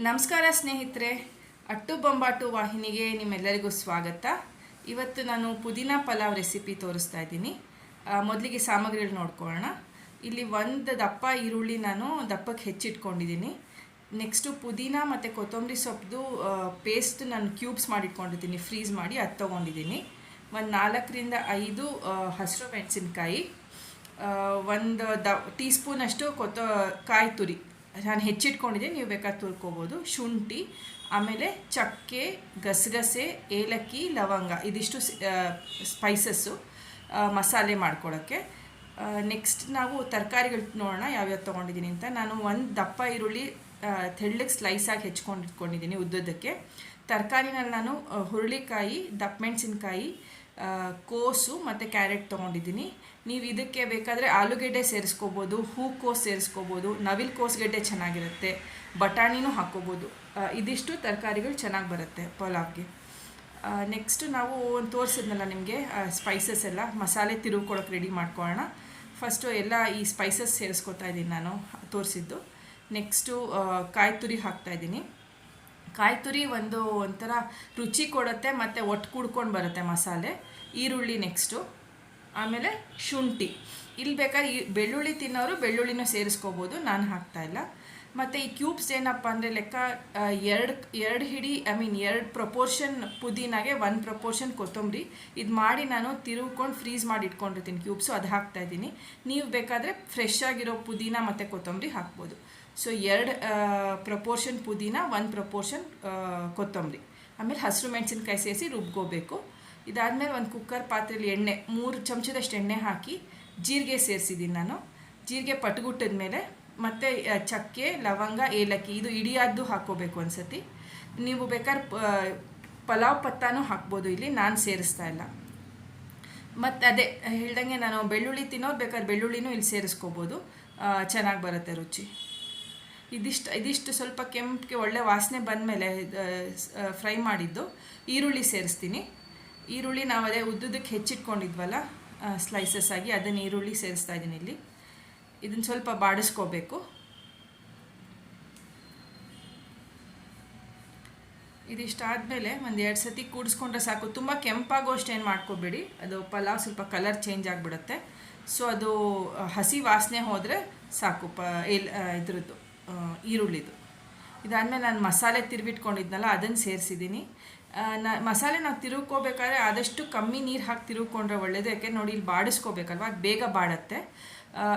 ನಮಸ್ಕಾರ ಸ್ನೇಹಿತರೆ, ಅಟ್ಟು ಬೊಂಬಾಟು ವಾಹಿನಿಗೆ ನಿಮ್ಮೆಲ್ಲರಿಗೂ ಸ್ವಾಗತ. ಇವತ್ತು ನಾನು ಪುದೀನ ಪಲಾವ್ ರೆಸಿಪಿ ತೋರಿಸ್ತಾ ಇದ್ದೀನಿ. ಮೊದಲಿಗೆ ಸಾಮಗ್ರಿಗಳು ನೋಡ್ಕೊಳ್ಳೋಣ. ಇಲ್ಲಿ ಒಂದು ದಪ್ಪ ಈರುಳ್ಳಿ ನಾನು ದಪ್ಪಕ್ಕೆ ಹೆಚ್ಚಿಟ್ಕೊಂಡಿದ್ದೀನಿ. ನೆಕ್ಸ್ಟು ಪುದೀನ ಮತ್ತು ಕೊತ್ತಂಬರಿ ಸೊಪ್ಪು ಪೇಸ್ಟ್ ನಾನು ಕ್ಯೂಬ್ಸ್ ಮಾಡಿಟ್ಕೊಂಡಿದ್ದೀನಿ ಫ್ರೀಸ್ ಮಾಡಿ ಅದು ತೊಗೊಂಡಿದ್ದೀನಿ. ಒಂದು ನಾಲ್ಕರಿಂದ ಐದು ಹಸಿರು ಮೆಣಸಿನ್ಕಾಯಿ ಒಂದು ದ ಟೀ ಸ್ಪೂನಷ್ಟು ಕೊತ್ತ, ಕಾಯಿ ತುರಿ. ನಾನು ಹೆಚ್ಚಿಟ್ಕೊಂಡಿದ್ದೀನಿ ನೀವು ಬೇಕಾದ್ರೆ ತುಳ್ಕೊಬೋದು ಶುಂಠಿ, ಆಮೇಲೆ ಚಕ್ಕೆ, ಗಸಗಸೆ, ಏಲಕ್ಕಿ, ಲವಂಗ, ಇದಿಷ್ಟು ಸ್ಪೈಸಸ್ಸು ಮಸಾಲೆ ಮಾಡ್ಕೊಳ್ಳೋಕ್ಕೆ ನೆಕ್ಸ್ಟ್ ನಾವು ತರಕಾರಿಗಳು ನೋಡೋಣ, ಯಾವ್ಯಾವ ತೊಗೊಂಡಿದ್ದೀನಿ ಅಂತ. ನಾನು ಒಂದು ದಪ್ಪ ಈರುಳ್ಳಿ ತೆಳ್ಳಗೆ ಸ್ಲೈಸಾಗಿ ಹೆಚ್ಕೊಂಡು ಇಟ್ಕೊಂಡಿದ್ದೀನಿ ಉದ್ದದಕ್ಕೆ ತರಕಾರಿನಲ್ಲಿ ನಾನು ಹುರುಳಿಕಾಯಿ, ದಪ್ಪ ಮೆಣಸಿನ್ಕಾಯಿ ಕೋಸು ಮತ್ತು ಕ್ಯಾರೆಟ್ ತೊಗೊಂಡಿದ್ದೀನಿ. ನೀವು ಇದಕ್ಕೆ ಬೇಕಾದರೆ ಆಲೂಗೆಡ್ಡೆ ಸೇರಿಸ್ಕೋಬೋದು ಹೂಕೋಸು ಸೇರಿಸ್ಕೋಬೋದು, ನವಿಲ್ ಕೋಸುಗೆಡ್ಡೆ ಚೆನ್ನಾಗಿರುತ್ತೆ, ಬಟಾಣಿನೂ ಹಾಕ್ಕೋಬೋದು. ಇದಿಷ್ಟು ತರಕಾರಿಗಳು ಚೆನ್ನಾಗಿ ಬರುತ್ತೆ ಪಲಾವ್ಗೆ. ನೆಕ್ಸ್ಟು ನಾವು ಒಂದು ತೋರಿಸಿದ್ನಲ್ಲ ನಿಮಗೆ ಸ್ಪೈಸಸ್ ಎಲ್ಲ, ಮಸಾಲೆ ತಿರುವ್ಕೊಳಕ್ಕೆ ರೆಡಿ ಮಾಡ್ಕೊಳ್ಳೋಣ. ಫಸ್ಟು ಎಲ್ಲ ಈ ಸ್ಪೈಸಸ್ ಸೇರಿಸ್ಕೊತಾ ಇದ್ದೀನಿ ನಾನು, ತೋರಿಸಿದ್ದು. ನೆಕ್ಸ್ಟು ಕಾಯಿ ತುರಿ ಹಾಕ್ತಾಯಿದ್ದೀನಿ ಕಾಯಿ ತುರಿ ಒಂದು ಒಂಥರ ರುಚಿ ಕೊಡುತ್ತೆ, ಮತ್ತು ಒಟ್ಟು ಕುಡ್ಕೊಂಡು ಬರುತ್ತೆ ಮಸಾಲೆ. ಈರುಳ್ಳಿ ನೆಕ್ಸ್ಟು ಆಮೇಲೆ ಶುಂಠಿ. ಇಲ್ಲಿ ಬೇಕಾದ್ರೆ ಈ ಬೆಳ್ಳುಳ್ಳಿ ತಿನ್ನೋರು ಬೆಳ್ಳುಳ್ಳಿನೂ ಸೇರಿಸ್ಕೋಬೋದು, ನಾನು ಹಾಕ್ತಾಯಿಲ್ಲ ಮತ್ತು ಈ ಕ್ಯೂಬ್ಸ್ ಏನಪ್ಪ ಅಂದರೆ ಲೆಕ್ಕ ಎರಡು ಎರಡು ಹಿಡಿ ಐ ಮೀನ್ ಎರಡು ಪ್ರಪೋರ್ಷನ್ ಪುದೀನಾಗೆ ಒಂದು ಪ್ರಪೋರ್ಷನ್ ಕೊತ್ತಂಬರಿ. ಇದು ಮಾಡಿ ನಾನು ತಿರುಗ್ಕೊಂಡು ಫ್ರೀಸ್ ಮಾಡಿ ಇಟ್ಕೊಂಡಿರ್ತೀನಿ ಕ್ಯೂಬ್ಸು ಅದು ಹಾಕ್ತಾಯಿದ್ದೀನಿ ನೀವು ಬೇಕಾದರೆ ಫ್ರೆಶ್ ಆಗಿರೋ ಪುದೀನ ಮತ್ತು ಕೊತ್ತಂಬರಿ ಹಾಕ್ಬೋದು. ಸೊ ಎರಡು ಪ್ರಪೋರ್ಷನ್ ಪುದೀನ ಒಂದು ಪ್ರಪೋರ್ಷನ್ ಕೊತ್ತಂಬರಿ. ಆಮೇಲೆ ಹಸಿರು ಮೆಣಸಿನ್ಕಾಯಿ ಸೇರಿಸಿ ರುಬ್ಕೋಬೇಕು. ಇದಾದಮೇಲೆ ಒಂದು ಕುಕ್ಕರ್ ಪಾತ್ರೆಯಲ್ಲಿ ಎಣ್ಣೆ, ಮೂರು ಚಮಚದಷ್ಟು ಎಣ್ಣೆ ಹಾಕಿ ಜೀರಿಗೆ ಸೇರಿಸಿದ್ದೀನಿ ನಾನು. ಜೀರಿಗೆ ಪಟ್ಗುಟ್ಟದ ಮೇಲೆ ಮತ್ತು ಚಕ್ಕೆ, ಲವಂಗ, ಏಲಕ್ಕಿ, ಇದು ಇಡಿಯಾದ್ದು ಹಾಕ್ಕೋಬೇಕು ಒಂದ್ಸತಿ. ನೀವು ಬೇಕಾದ್ರೆ ಪಲಾವ್ ಪತ್ತಾನೂ ಹಾಕ್ಬೋದು ಇಲ್ಲಿ, ನಾನು ಸೇರಿಸ್ತಾ ಇಲ್ಲ. ಮತ್ತು ಅದೇ, ಹೇಳ್ದಂಗೆ ನಾನು ಬೆಳ್ಳುಳ್ಳಿ ತಿನ್ನೋದು ಬೇಕಾದ್ರೆ ಬೆಳ್ಳುಳ್ಳಿನೂ ಇಲ್ಲಿ ಸೇರಿಸ್ಕೋಬೋದು. ಚೆನ್ನಾಗಿ ಬರುತ್ತೆ ರುಚಿ. ಇದಿಷ್ಟು ಇದಿಷ್ಟು ಸ್ವಲ್ಪ ಕೆಂಪಿಗೆ ಒಳ್ಳೆ ವಾಸನೆ ಬಂದಮೇಲೆ ಫ್ರೈ ಮಾಡಿದ್ದು, ಈರುಳ್ಳಿ ಸೇರಿಸ್ತೀನಿ. ಈರುಳ್ಳಿ ನಾವು ಅದೇ ಉದ್ದುದಕ್ಕೆ ಹೆಚ್ಚಿಟ್ಕೊಂಡಿದ್ವಲ್ಲ ಸ್ಲೈಸಸ್ ಆಗಿ ಅದನ್ನು ಈರುಳ್ಳಿ ಸೇರಿಸ್ತಾ ಇದ್ದೀನಿ ಇಲ್ಲಿ. ಇದನ್ನು ಸ್ವಲ್ಪ ಬಾಡಿಸ್ಕೋಬೇಕು. ಇದಿಷ್ಟಾದಮೇಲೆ ಒಂದು ಎರಡು ಸತಿ ಕೂಡಿಸ್ಕೊಂಡ್ರೆ ಸಾಕು. ತುಂಬ ಕೆಂಪಾಗೋಷ್ಟು ಏನು ಮಾಡ್ಕೋಬೇಡಿ. ಅದು ಪಲಾವ್ ಸ್ವಲ್ಪ ಕಲರ್ ಚೇಂಜ್ ಆಗಿಬಿಡುತ್ತೆ. ಸೊ ಅದು ಹಸಿ ವಾಸನೆ ಹೋದರೆ ಸಾಕು ಪ ಇದ್ರದ್ದು. ಈರುಳ್ಳಿದು. ಇದಾದಮೇಲೆ ನಾನು ಮಸಾಲೆ ತಿರುವಿಟ್ಕೊಂಡಿದ್ನಲ್ಲ ಅದನ್ನು ಸೇರಿಸಿದ್ದೀನಿ ನ, ಮಸಾಲೆ ನಾವು ತಿರುಕೋಬೇಕಾದ್ರೆ ಆದಷ್ಟು ಕಮ್ಮಿ ನೀರು ಹಾಕಿ ತಿರುಗ್ಕೊಂಡ್ರೆ ಒಳ್ಳೆಯದು ಯಾಕೆ ನೋಡಿ ಇಲ್ಲಿ ಬಾಡಿಸ್ಕೋಬೇಕಲ್ವ? ಅದು ಬೇಗ ಬಾಡತ್ತೆ.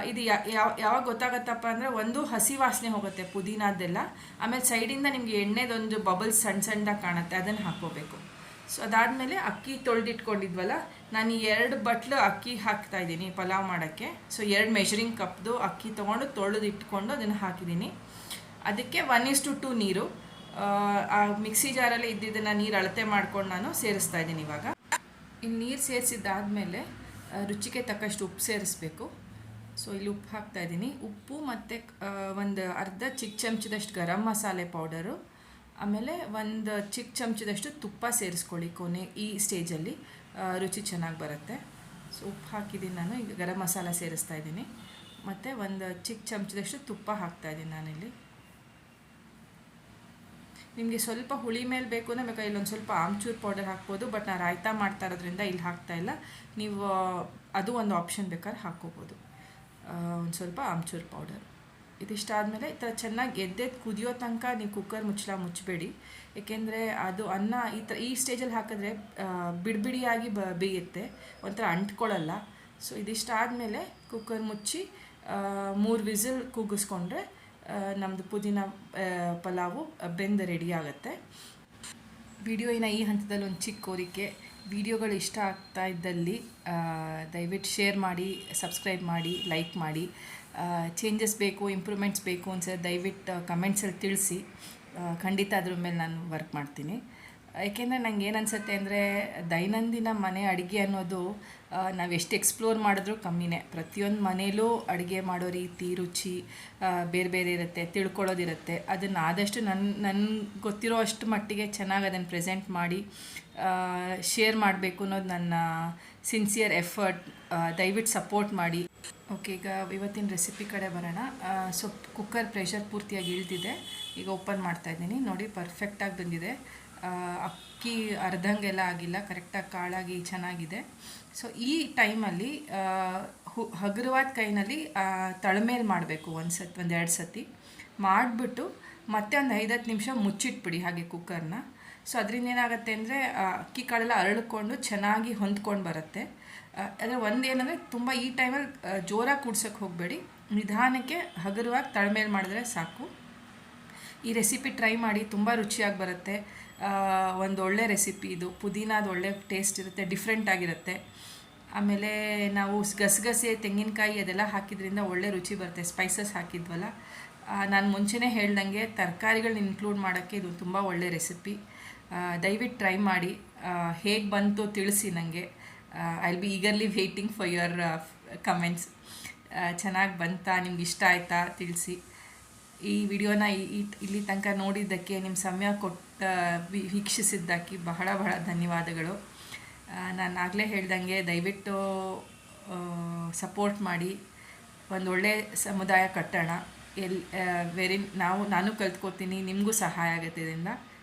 ಇದು ಯಾವ, ಯಾವಾಗ ಗೊತ್ತಾಗತ್ತಪ್ಪ ಅಂದರೆ ಒಂದು ಹಸಿ ವಾಸನೆ ಹೋಗುತ್ತೆ ಪುದೀನದ್ದೆಲ್ಲ ಆಮೇಲೆ ಸೈಡಿಂದ ನಿಮಗೆ ಎಣ್ಣೆದೊಂದು ಬಬಲ್ಸ್ ಸಣ್ಣ ಸಣ್ಣದಾಗಿ ಕಾಣುತ್ತೆ ಅದನ್ನು ಹಾಕ್ಕೋಬೇಕು. ಸೊ ಅದಾದಮೇಲೆ ಅಕ್ಕಿ ತೊಳೆದಿಟ್ಕೊಂಡಿದ್ವಲ್ಲ ನಾನು ಎರಡು ಬಟ್ಲು ಅಕ್ಕಿ ಹಾಕ್ತಾ ಇದ್ದೀನಿ ಪಲಾವ್ ಮಾಡೋಕ್ಕೆ. ಸೊ ಎರಡು ಮೆಷರಿಂಗ್ ಕಪ್ದು ಅಕ್ಕಿ ತೊಗೊಂಡು ತೊಳೆದು ಇಟ್ಕೊಂಡು ಅದನ್ನು ಹಾಕಿದ್ದೀನಿ. ಅದಕ್ಕೆ ಒನ್ ಇಸ್ ಟು ನೀರು. ಆ, ಮಿಕ್ಸಿ ಜಾರಲ್ಲಿ ಇದ್ದಿದ್ದನ್ನು ನೀರು ಅಳತೆ ಮಾಡ್ಕೊಂಡು ನಾನು ಸೇರಿಸ್ತಾ ಇದ್ದೀನಿ ಇವಾಗ. ಇನ್ನು ನೀರು ಸೇರಿಸಿದ್ದಾದಮೇಲೆ ರುಚಿಗೆ ತಕ್ಕಷ್ಟು ಉಪ್ಪು ಸೇರಿಸ್ಬೇಕು. ಸೊ ಇಲ್ಲಿ ಉಪ್ಪು ಹಾಕ್ತಾ ಇದ್ದೀನಿ. ಉಪ್ಪು ಮತ್ತು ಒಂದು ಅರ್ಧ ಚಿಕ್ಕ ಚಮಚದಷ್ಟು ಗರಂ ಮಸಾಲೆ ಪೌಡರು. ಆಮೇಲೆ ಒಂದು ಚಿಕ್ಕ ಚಮಚದಷ್ಟು ತುಪ್ಪ ಸೇರಿಸ್ಕೊಳ್ಳಿ ಕೊನೆ ಈ ಸ್ಟೇಜಲ್ಲಿ. ರುಚಿ ಚೆನ್ನಾಗಿ ಬರುತ್ತೆ. ಸೊ, ಉಪ್ಪು ಹಾಕಿದ್ದೀನಿ ನಾನು. ಈಗ ಗರಂ ಮಸಾಲ ಸೇರಿಸ್ತಾ ಇದ್ದೀನಿ. ಮತ್ತು ಒಂದು ಚಿಕ್ಕ ಚಮಚದಷ್ಟು ತುಪ್ಪ ಹಾಕ್ತಾ ಇದ್ದೀನಿ ನಾನಿಲ್ಲಿ. ನಿಮಗೆ ಸ್ವಲ್ಪ ಹುಳಿ ಮೇಲೆ ಬೇಕು ಅಂದರೆ ಬೇಕಾದ್ರೆ ಇಲ್ಲೊಂದು ಸ್ವಲ್ಪ ಆಮ್ಚೂರ್ ಪೌಡರ್ ಹಾಕ್ಬೋದು. ಬಟ್ ನಾನು ರಾಯ್ತಾ ಮಾಡ್ತಾ ಇರೋದ್ರಿಂದ ಇಲ್ಲಿ ಹಾಕ್ತಾ ಇಲ್ಲ. ನೀವು ಅದು ಒಂದು ಆಪ್ಷನ್ ಬೇಕಾದ್ರೆ ಹಾಕ್ಕೋಬೋದು. ಒಂದು ಸ್ವಲ್ಪ ಆಮ್ಚೂರ್ ಪೌಡರ್. ಇದಿಷ್ಟಾದಮೇಲೆ ಈ ಥರ ಚೆನ್ನಾಗಿ ಎದ್ದೆದ್ದು ಕುದಿಯೋ ತನಕ ನೀವು ಕುಕ್ಕರ್ ಮುಚ್ಚಳ ಮುಚ್ಚಬೇಡಿ. ಏಕೆಂದರೆ ಅದು ಅನ್ನ ಈ ಥರ ಈ ಸ್ಟೇಜಲ್ಲಿ ಹಾಕಿದ್ರೆ ಬಿಡಿಬಿಡಿಯಾಗಿ ಬ, ಬೇಯುತ್ತೆ. ಒಂಥರ ಅಂಟ್ಕೊಳ್ಳಲ್ಲ. ಸೊ ಇದಿಷ್ಟಾದಮೇಲೆ ಕುಕ್ಕರ್ ಮುಚ್ಚಿ ಮೂರು ವಿಸಿಲ್ ಕೂಗಿಸ್ಕೊಂಡ್ರೆ ನಮ್ಮದು ಪುದೀನ ಪಲಾವು ಬೆಂದ ರೆಡಿ ಆಗುತ್ತೆ. ವಿಡಿಯೋಯಿನ ಈ ಹಂತದಲ್ಲಿ ಒಂದು ಚಿಕ್ಕ ಕೋರಿಕೆ. ವಿಡಿಯೋಗಳು ಇಷ್ಟ ಆಗ್ತಾ ಇದ್ದಲ್ಲಿ ದಯವಿಟ್ಟು ಶೇರ್ ಮಾಡಿ ಸಬ್ಸ್ಕ್ರೈಬ್ ಮಾಡಿ ಲೈಕ್ ಮಾಡಿ. ಚೇಂಜಸ್ ಬೇಕು ಇಂಪ್ರೂವ್ಮೆಂಟ್ಸ್ ಬೇಕು ಅನ್ಸಿದ್ರೆ ದಯವಿಟ್ಟು ಕಮೆಂಟ್ಸಲ್ಲಿ ತಿಳಿಸಿ. ಖಂಡಿತ ಅದ್ರ ಮೇಲೆ ನಾನು ವರ್ಕ್ ಮಾಡ್ತೀನಿ. ಯಾಕೆಂದರೆ ನಂಗೆ ಏನು ಅನಿಸುತ್ತೆ ಅಂದರೆ ದೈನಂದಿನ ಮನೆ ಅಡುಗೆ ಅನ್ನೋದು ನಾವು ಎಷ್ಟು ಎಕ್ಸ್ಪ್ಲೋರ್ ಮಾಡಿದ್ರೂ ಕಮ್ಮಿನೇ. ಪ್ರತಿಯೊಂದು ಮನೇಲೂ ಅಡುಗೆ ಮಾಡೋ ರೀತಿ, ರುಚಿ ಬೇರೆ ಬೇರೆ ಇರುತ್ತೆ ತಿಳ್ಕೊಳ್ಳೋದಿರುತ್ತೆ ಅದನ್ನು ಆದಷ್ಟು ನನ್ನ ನನ್ಗೆ ಗೊತ್ತಿರೋ ಅಷ್ಟು ಮಟ್ಟಿಗೆ ಚೆನ್ನಾಗಿ ಅದನ್ನು ಪ್ರೆಸೆಂಟ್ ಮಾಡಿ ಶೇರ್ ಮಾಡಬೇಕು ಅನ್ನೋದು ನನ್ನ ಸಿನ್ಸಿಯರ್ ಎಫರ್ಟ್ ದಯವಿಟ್ಟು ಸಪೋರ್ಟ್ ಮಾಡಿ. ಓಕೆ, ಈಗ ಇವತ್ತಿನ ರೆಸಿಪಿ ಕಡೆ ಬರೋಣ. ಸೊ ಕುಕ್ಕರ್ ಪ್ರೆಷರ್ ಪೂರ್ತಿಯಾಗಿ ಇಳ್ತಿದೆ ಈಗ ಓಪನ್ ಮಾಡ್ತಾ ಇದ್ದೀನಿ. ನೋಡಿ ಪರ್ಫೆಕ್ಟಾಗಿ ಬಂದಿದೆ. ಅಕ್ಕಿ ಅರ್ಧಂಗೆಲ್ಲ ಆಗಿಲ್ಲ. ಕರೆಕ್ಟಾಗಿ ಕಾಳಾಗಿ ಚೆನ್ನಾಗಿದೆ. ಸೊ ಈ ಟೈಮಲ್ಲಿ ಹು, ಹಗುರವಾದ ಕೈನಲ್ಲಿ ತಳಮೇಲೆ ಮಾಡಬೇಕು ಒಂದು ಸತಿ ಒಂದು ಎರಡು ಸತಿ. ಮಾಡಿಬಿಟ್ಟು ಮತ್ತೆ ಒಂದು ಐದತ್ತು ನಿಮಿಷ ಮುಚ್ಚಿಟ್ಬಿಡಿ ಹಾಗೆ ಕುಕ್ಕರ್ನ ಸೊ ಅದರಿಂದ ಏನಾಗುತ್ತೆ ಅಂದರೆ ಅಕ್ಕಿ ಕಾಳೆಲ್ಲ ಅರಳಿಕೊಂಡು ಚೆನ್ನಾಗಿ ಹೊಂದ್ಕೊಂಡು ಬರುತ್ತೆ. ಅಂದರೆ ಒಂದು ಏನಂದರೆ, ತುಂಬ ಈ ಟೈಮಲ್ಲಿ ಜೋರಾಗಿ ಕೂಡ್ಸೋಕ್ಕೆ ಹೋಗಬೇಡಿ. ನಿಧಾನಕ್ಕೆ ಹಗುರವಾಗಿ ತಳಮೇಲೆ ಮಾಡಿದ್ರೆ ಸಾಕು. ಈ ರೆಸಿಪಿ ಟ್ರೈ ಮಾಡಿ ತುಂಬ ರುಚಿಯಾಗಿ ಬರುತ್ತೆ. ಒಂದು ಒಳ್ಳೆ ರೆಸಿಪಿ ಇದು. ಪುದೀನಾದ ಒಳ್ಳೆ ಟೇಸ್ಟ್ ಇರುತ್ತೆ ಡಿಫ್ರೆಂಟ್ ಆಗಿರುತ್ತೆ. ಆಮೇಲೆ ನಾವು ಗಸಗಸೆ, ತೆಂಗಿನಕಾಯಿ ಅದೆಲ್ಲ ಹಾಕಿದ್ರಿಂದ ಒಳ್ಳೆ ರುಚಿ ಬರುತ್ತೆ. ಸ್ಪೈಸಸ್ ಹಾಕಿದ್ವಲ್ಲ. ನಾನು ಮುಂಚೆನೇ ಹೇಳ್ದಂಗೆ ತರಕಾರಿಗಳನ್ನ ಇನ್ಕ್ಲೂಡ್ ಮಾಡೋಕ್ಕೆ ಇದು ತುಂಬ ಒಳ್ಳೆ ರೆಸಿಪಿ ದಯವಿಟ್ಟು ಟ್ರೈ ಮಾಡಿ. ಹೇಗೆ ಬಂತು ತಿಳಿಸಿ ನನಗೆ I be eagerly waiting for your comments ಚೆನ್ನಾಗಿ ಬಂತಾ, ನಿಮ್ಗೆ ಇಷ್ಟ ಆಯಿತಾ ತಿಳಿಸಿ. ಈ ವಿಡಿಯೋನ ಇಲ್ಲಿ ತನಕ ನೋಡಿದ್ದಕ್ಕೆ ನಿಮ್ಮ ಸಮಯ ಕೊಟ್ಟ ವೀಕ್ಷಿಸಿದ್ದಕ್ಕೆ ಬಹಳ ಬಹಳ ಧನ್ಯವಾದಗಳು. ನಾನು ಆಗಲೇ ಹೇಳ್ದಂಗೆ ದಯವಿಟ್ಟು ಸಪೋರ್ಟ್ ಮಾಡಿ. ಒಂದು ಒಳ್ಳೆ ಸಮುದಾಯ ಕಟ್ಟೋಣ. ಎಲ್ ವೆರಿ ನಾವು, ನಾನು ಕಲ್ತ್ಕೋತೀನಿ, ನಿಮಗೂ ಸಹಾಯ ಆಗುತ್ತೆ ಇದರಿಂದ.